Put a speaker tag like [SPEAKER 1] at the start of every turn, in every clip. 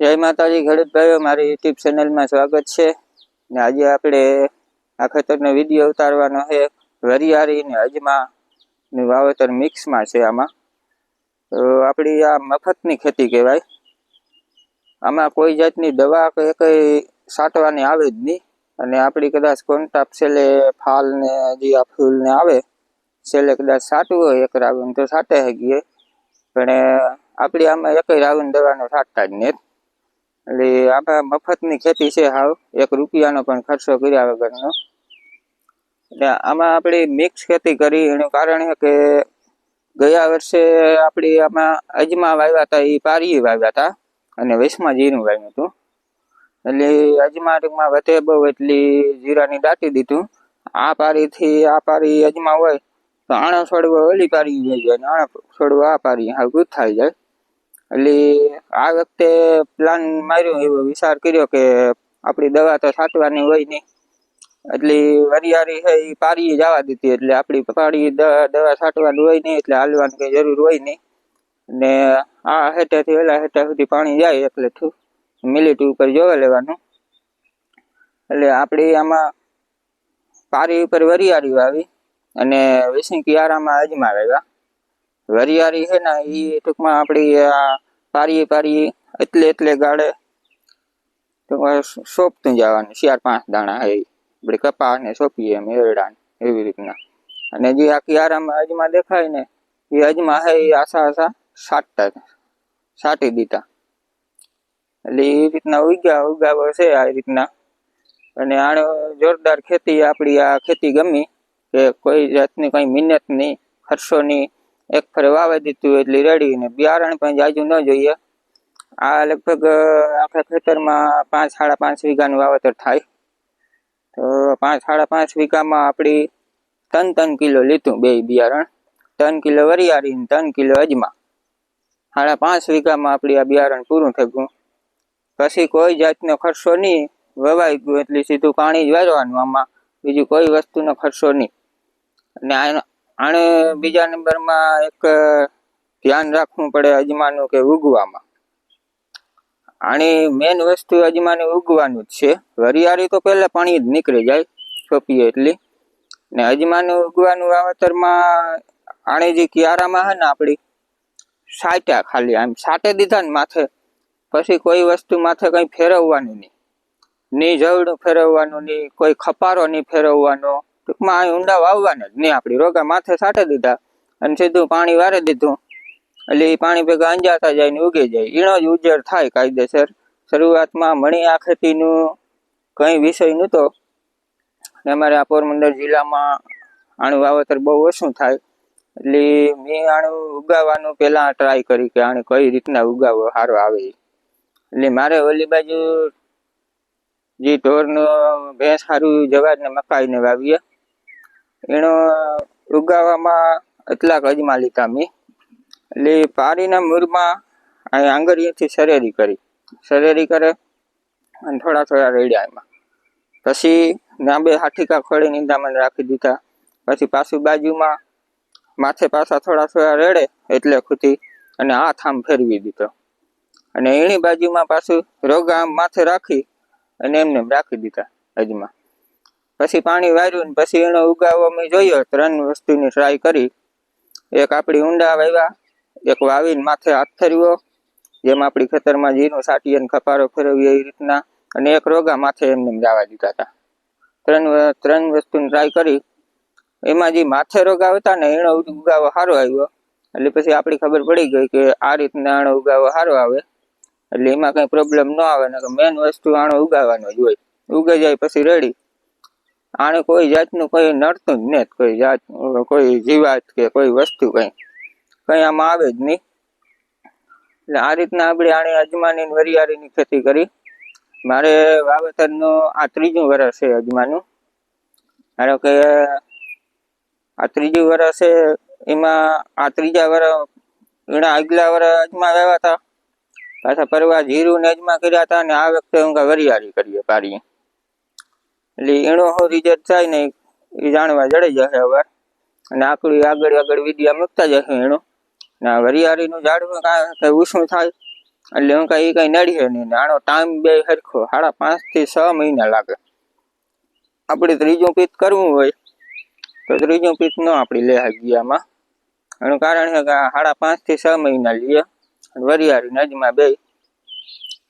[SPEAKER 1] જય માતાજી, ખેડૂત ભાઈઓ, મારી યુટ્યુબ ચેનલમાં સ્વાગત છે. ને આજે આપણે આ ખેતરનો વીડિયો ઉતારવાનો છે. વરિયારી ને અજમા નું વાવેતર મિક્સમાં છે આમાં. તો આપણી આ મફતની ખેતી કહેવાય. આમાં કોઈ જાતની દવા કે કંઈ છાંટવાની આવે જ નહીં. અને આપણી કદાચ કોન્ટાપ છેલ્લે ફાલ ને જે આ ફૂલને આવે, છેલ્લે કદાચ છાંટવું હોય, એક રાવણ તો છાંટે શકીએ પણ આપણી આમાં એકય રાવણ દવાનો છાંટતા જ નહીં. એટલે આમાં મફતની ખેતી છે હાવ. એક રૂપિયાનો પણ ખર્ચો કર્યા વગરનો. એટલે આમાં આપણે મિક્સ ખેતી કરી, એનું કારણ છે કે ગયા વર્ષે આપણી આમાં અજમા વાવ્યા હતા એ પારી વાવ્યા હતા, અને વૈશમાં જીરું વાવ્યું હતું. એટલે અજમા ટૂંકમાં વધે બહુ એટલી જીરાની દાટી દીધું. આ પારીથી આ પારી અજમા હોય, તો આણા છોડવો ઓલી પારી જાય અને આણા છોડવો આ પારી, હાવ ગુથાઈ જાય. એટલે આ વખતે પ્લાન માર્યો, એવો વિચાર કર્યો કે આપણી દવા તો છાંટવાની હોય નહીં એટલે વરિયાળી છે એ પારી જવા દીધી, એટલે આપણી પાડી દવા છાંટવાની હોય નહીં એટલે હાલવાની કંઈ જરૂર હોય નહીં ને આ હેઠેથી, ઓલા હેઠા સુધી પાણી જાય એટલે થુ- મિલિટ ઉપર જોવા લેવાનું. એટલે આપણી આમાં પારી ઉપર વરિયારી વાવી અને વિસિંકી કિયારામાં અજમા વાવ્યા વરિયાળી છે ને એ ટૂંકમાં આપણી આ પારી પારી એટલે એટલે ગાળે ટૂંકમાં સોંપતું જવાનું, ચાર પાંચ દાણા એ આપણે કપા ને સોંપીએ એમ એરડા એવી રીતના. અને જે આ કિયારામાં અજમા દેખાય ને, એ અજમા હે આશા આસા સાટતા સાટી દીધા. એટલે એ રીતના ઉગ્યા, ઉગાવો છે આ રીતના. અને આણે જોરદાર ખેતી આપણી આ ખેતી ગમી, કે કોઈ જાતની કઈ મહેનત નહીં ખર્ચો નહીં એક ફરે વાવી દીધું એટલે રેડી ને બિયારણ પણ જાજુ ન જોઈએ. આ લગભગ આખા ખેતરમાં પાંચ, સાડા પાંચ વીઘાનું વાવેતર થાય. તો પાંચ, સાડા પાંચ વીઘામાં આપણી ત્રણ ત્રણ કિલો લીધું બે બિયારણ, ત્રણ કિલો વરિયાળી ને ત્રણ કિલો અજમા. સાડા પાંચ વીઘામાં આપણી આ બિયારણ પૂરું થઈ ગયું. પછી કોઈ જાતનો ખર્ચો નહીં, વવાઈ ગયું એટલે સીધું પાણી જ વારવાનું આમાં. બીજું કોઈ વસ્તુનો ખર્ચો નહીં. અને આને બીજા નંબરમાં એક ધ્યાન રાખવું પડે અજમાનું કે ઉગવામાં. અને મેન વસ્તુ અજમાને ઉગવાનું જ છે. વરિયાળી તો પહેલાં પાણી જ નીકળી જાય છોપીએ એટલી. ને અજમાનું ઉગવાનું વાવેતરમાં આણે જે કિયારામાં હે ને આપણી સાટ્યા ખાલી આમ સાટે દીધા ને માથે. પછી કોઈ વસ્તુ માથે કંઈ ફેરવવાનું નહીં. ની જવડું ફેરવવાનું નહીં, કોઈ ખપારો નહીં ફેરવવાનો. ટૂંકમાં અહીં ઊંડા વાવવાના જ નહીં. આપણી રોગા માથે સાટે દીધા અને સીધું પાણી વારે દીધું. એટલે એ પાણી ભેગા અંજાતા જાય ને ઉગી જાય. ઈણો જ ઉજેર થાય કાયદેસર. શરૂઆતમાં મણી આ ખેતીનું કઈ વિષય નહોતો. અમારે આ પોરબંદર જિલ્લામાં આનું વાવેતર બહુ ઓછું થાય. એટલે મેં આનું ઉગાવવાનું પહેલાં ટ્રાય કરી કે આને કઈ રીતના ઉગાવો સારો આવે. એટલે મારે ઓલી બાજુ જે ઢોરનો ભેંસ સારું જવાજ ને મકાઈ વાવીએ. એનો ઉગાવવામાં એટલાક અજમા લીધા મેં. એટલે પારીના મૂળમાં આંગળીએથી સરેરી કરી. સરેરી કરે અને થોડા થોડા રેડ્યા એમાં. પછી નાબે હાથીકા ખોળી નિંદામણ રાખી દીધા. પછી પાછું બાજુમાં માથે પાછા થોડા થોડા રેડે એટલે ખૂટી અને હાથ આમ ફેરવી દીધો. અને એની બાજુમાં પાછું રોગા આમ માથે રાખી અને એમને રાખી દીધા અજમા પછી પાણી વાર્યું ને પછી એનો ઉગાવો અમે જોયો. ત્રણ વસ્તુની ટ્રાય કરી. એક આપણી ઊંડા વાવ્યા, એક વાવીને માથે હાથ ફેરવ્યો જેમ આપણી ખેતરમાં જીરું સાટી ને ખપારો ફેરવ્યો એ રીતના, અને એક રોગા માથે એમને એમ જવા દીધા હતા. ત્રણ ત્રણ વસ્તુની ટ્રાય કરી. એમાં જે માથે રોગા હતા ને, એનો ઉગાવો સારો આવ્યો. એટલે પછી આપણી ખબર પડી ગઈ કે આ રીતના આણો ઉગાવો સારો આવે. એટલે એમાં કઈ પ્રોબ્લેમ ન આવે ને મેન વસ્તુ આણો ઉગાવવાનો જ હોય. ઉગે જાય પછી રેડી આને કોઈ જાતનું કોઈ નડતું જ નહીં કોઈ જાત, કોઈ જીવાત કે કોઈ વસ્તુ કઈ. કઈ આમાં આવે જ નહીં. એટલે આ રીતના આપણે આને અજમાની વરિયાળીની ખેતી કરી. મારે વાવેતરનો આ ત્રીજું વર્ષ છે અજમાનું. ધારો કે આ ત્રીજું વર્ષ છે, એમાં આ ત્રીજા વર્ષ એના આગલા વર્ષ અજમા આવ્યા હતા. પાછા પરવા જીરું ને અજમા કર્યા હતા અને આ વખતે હું વરિયાળી કરીએ પારીએ એટલે એનો શું રિઝલ્ટ થાય ને એ જાણવા જડી જશે હવે. અને આકડી આગળ આગળ વિડીયા મૂકતા જશે એનો. ને વરિયાળીનું ઝાડમાં કાંઈ કઈ ઊંચું થાય. એટલે હું કાંઈ એ કાંઈ નડીએ નહીં. આનો ટાઈમ બે સરખો. સાડા પાંચથી છ મહિના લાગે. આપણે ત્રીજું પીત કરવું હોય, તો ત્રીજું પીત ન આપણે લે ગયામાં એનું કારણ છે કે સાડા પાંચથી છ મહિના લઈએ વરિયાળી નજમાં બે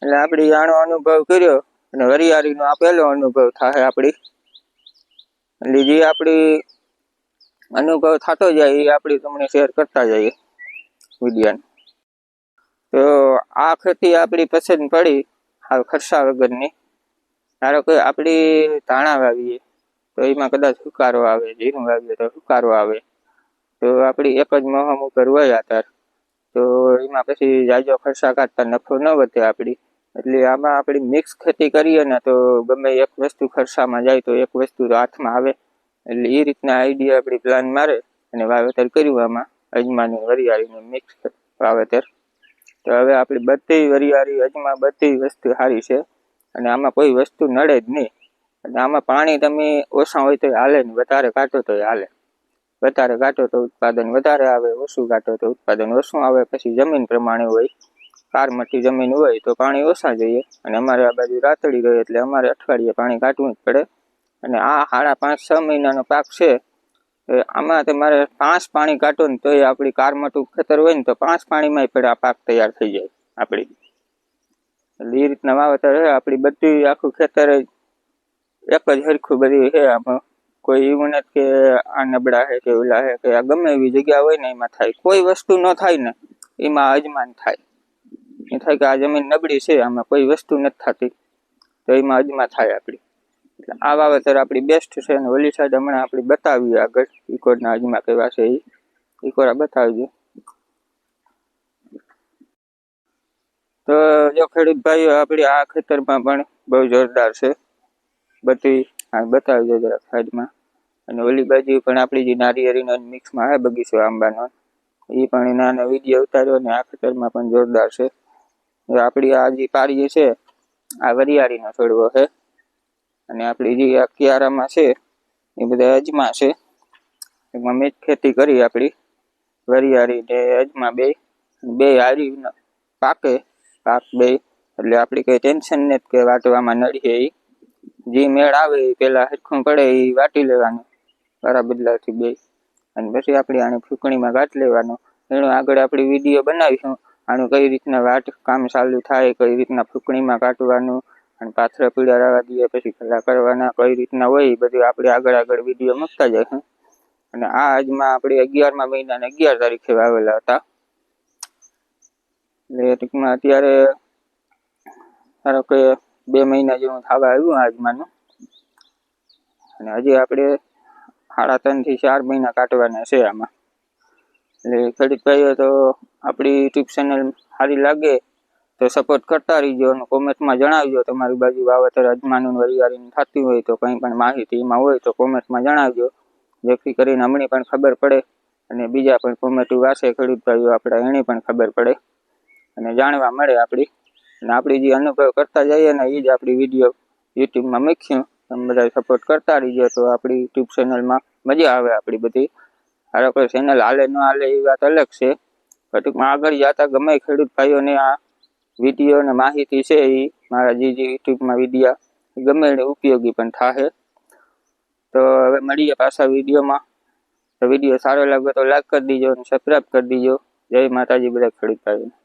[SPEAKER 1] એટલે આપણે આનો અનુભવ કર્યો. અને વરિયાળીનો આ પહેલો અનુભવ થાય આપણી એટલે જે આપણી અનુભવ થતો જાય એ આપણી તમને શેર કરતા જઈએ વિડીયાને તો આ ખેતી આપણી પસંદ પડી હાલ ખર્ચા વગરની. ધારો કે આપણી ધાણા વાવીએ, તો એમાં કદાચ સુકારો આવે જીરું વાવીએ તો સુકારો આવે. તો આપણી એક જ મહમ ઉપર હોય આધાર. તો એમાં પછી જાજો ખર્ચા કાઢતા નફો ન વધે આપણી એટલે આમાં આપણી મિક્સ ખેતી કરીએ ને તો ગમે એક વસ્તુ ખર્ચામાં જાય તો એક વસ્તુ તો હાથમાં આવે. એટલે એ રીતના આઈડિયા આપણી પ્લાન મારે અને વાવેતર કર્યું આમાં. અજમાની વરિયાળીનું મિક્સ વાવેતર. તો હવે આપણી બધી વરિયાળી, અજમા બધી વસ્તુ સારી છે. અને આમાં કોઈ વસ્તુ નડે જ નહીં. અને આમાં પાણી તમે ઓછા હોય તો હાલે ને, વધારે કાઢો તો હાલે. વધારે કાઢો તો ઉત્પાદન વધારે આવે, ઓછું કાઢો તો ઉત્પાદન ઓછું આવે, પછી જમીન પ્રમાણે હોય. કારમટી જમીન હોય તો પાણી ઓછા જોઈએ. અને અમારે આ બાજુ રાતડી રહે એટલે અમારે અઠવાડિયે પાણી કાઢવું જ પડે. અને આ સાડા પાંચ છ મહિનાનો પાક છે. એ આમાં તમારે પાંચ પાણી કાઢો ને તોય આપણી કારમટું ખેતર હોય ને તો પાંચ પાણીમાં પણ આ પાક તૈયાર થઈ જાય આપણી. એટલે એ રીતના વાવેતર છે. આપણી બધી આખું ખેતર એક જ હરખું બધું છે આમાં. કોઈ એવું નથી કે આ નબળા છે કે ઓલા છે કે આ ગમે એવી જગ્યા હોય ને એમાં થાય. કોઈ વસ્તુ ન થાય ને, એમાં અજમાન થાય. એ થાય કે આ જમીન નબળી છે, આમાં કોઈ વસ્તુ નથી થતી. તો એમાં અજમા થાય આપણી. એટલે આ વાવેતર આપણી બેસ્ટ છે અને ઓલી સાઈડ હમણાં આપણી બતાવીએ આગળ. ઇકોરના અજમા કેવા છે એ. ઇકોરા બતાવજો. તો જો ખેડૂત ભાઈઓ, આપણી આ ખેતરમાં પણ બહુ જોરદાર છે. બધી આ બતાવજો જરાક સાઈડમાં અને ઓલી બાજુ પણ આપણી જે નારિયેરીનો મિક્સમાં આવે બગીચો આંબાનો. એ પણ એના વીડિયો ઉતાર્યો અને આ ખેતરમાં પણ જોરદાર છે. હવે આપણી આ જે પારીએ છે, આ વરિયાળીનો છોડવો છે. અને આપણી જે આ કિયારામાં છે, એ બધા અજમા છે. એમાં મેં ખેતી કરી આપણી વરિયાળી ને અજમા બે બે હારી પાકે, પાક બે. એટલે આપણી કંઈ ટેન્શન નથી કે વાટવામાં નડીએ એ જે મેળ આવે એ પેલા હરખું પડે એ વાટી લેવાનું બરાબદલાથી બે. અને પછી આપણે આને ફૂંકણીમાં ગાંઠ લેવાનો. એનો આગળ આપણે વીડિયો બનાવીશું. આનું કઈ રીતના વાટ કામ ચાલુ થાય, કઈ રીતના ફૂંકણીમાં કાઢવાનું અને પાથરા પીળા રાવા દઈએ પછી ખલા કરવાના, કઈ રીતના હોય એ બધું આપણે આગળ આગળ વીડિયો મૂકતા જઈશું અને આ આજમાં આપણે અગિયારમા મહિનાને અગિયાર તારીખે વાવેલા હતા. એટલે ટૂંકમાં અત્યારે ધારો કે બે મહિના જેવું થવા આવ્યું આજમાનું. અને હજી આપણે સાડા ત્રણથી ચાર મહિના કાઢવાના છે આમાં. એટલે ખેડૂત ભાઈઓ, તો આપણી યુટ્યુબ ચેનલ સારી લાગે તો સપોર્ટ કરતા રહીજો અને કોમેન્ટમાં જણાવજો. તમારી બાજુ વાવેતર અજમાનું વરિયાળીનું થતી હોય તો કંઈ પણ માહિતી એમાં હોય તો કોમેન્ટમાં જણાવજો. જેથી કરીને અમને પણ ખબર પડે અને બીજા પણ કોમેન્ટ વાસે ખેડૂત ભાઈઓ આપણે, એને પણ ખબર પડે અને જાણવા મળે આપણી. અને આપણી જે અનુભવ કરતા જઈએ ને એ જ આપણી વીડિયો યુટ્યુબમાં મૂક્યું. તમે બધા સપોર્ટ કરતા રહીજો તો આપણી યુટ્યુબ ચેનલમાં મજા આવે આપણી બધી. હારો કોઈ ચેનલ હાલે ન હાલે એ વાત અલગ છે. ટૂંકમાં આગળ જતા ગમે ખેડૂત ભાઈઓને આ વીડિયો અને માહિતી છે એ મારા જે જે યુટ્યુબમાં વિડીયા ગમે એને ઉપયોગી પણ થાય તો હવે મળીએ પાછા વિડીયોમાં. તો વીડિયો સારો લાગે તો લાઈક કરી દીજો અને સબસ્ક્રાઈબ કરી દીજો. જય માતાજી, બધા ખેડૂત ભાઈઓ.